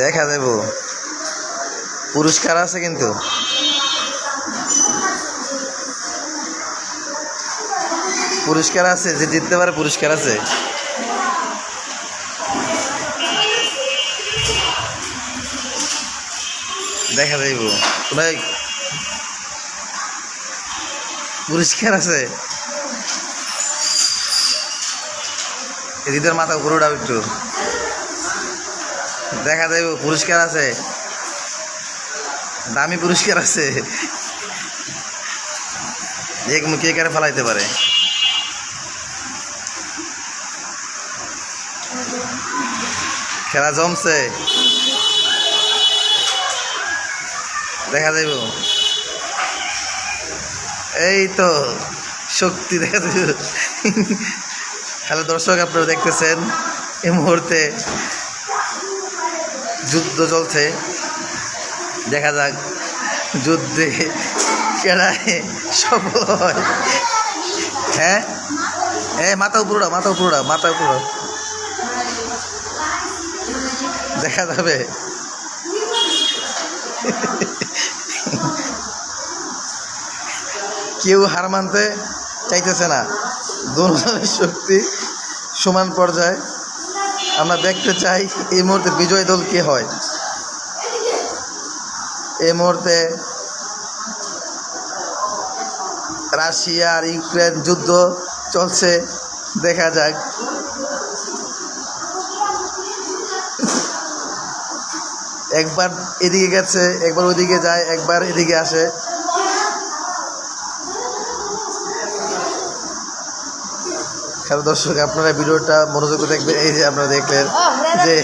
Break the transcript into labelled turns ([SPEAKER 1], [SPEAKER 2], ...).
[SPEAKER 1] দেখা দেব। পুরস্কার আছে কিন্তু। পুরস্কার আছে, যে জিততে পারে পুরস্কার আছে। দেখা যাইব পুরস্কার আছে। এদিদের মাথা উপরে উঠাও একটু। দেখা যাইব, পুরস্কার আছে। দামি পুরস্কার আছে। এক মুখে কারে ফেলাইতে পারে। খেলা জমছে। দেখা যাইব। এই তো, শক্তি দেখা যাইব। হ্যালো দর্শক, আপনারা দেখতেছেন এই মুহূর্তে যুদ্ধ চলছে। দেখা যাক, যুদ্ধে কেড়ায় সফল হয়। হ্যাঁ? হ্যাঁ মাথা উপরোটা মাথা উপরোটা মাথা উপর দেখা যাবে। কেউ হার মানতে চাইতেছে না। দুজনের শক্তি সমান পর্যায়ে। আমরা দেখতে চাই এই মুহূর্তে বিজয় দল কে হয়। এই মুহূর্তে রাশিয়া আর ইউক্রেন যুদ্ধ চলছে, দেখা যাক। একবার এদিকে গেছে, একবার ওদিকে যায়, একবার এদিকে আসে। হ্যালো দর্শক আপনারা ভিডিওটা মনোযোগ দেখবেন এই যে আপনারা দেখলেন যে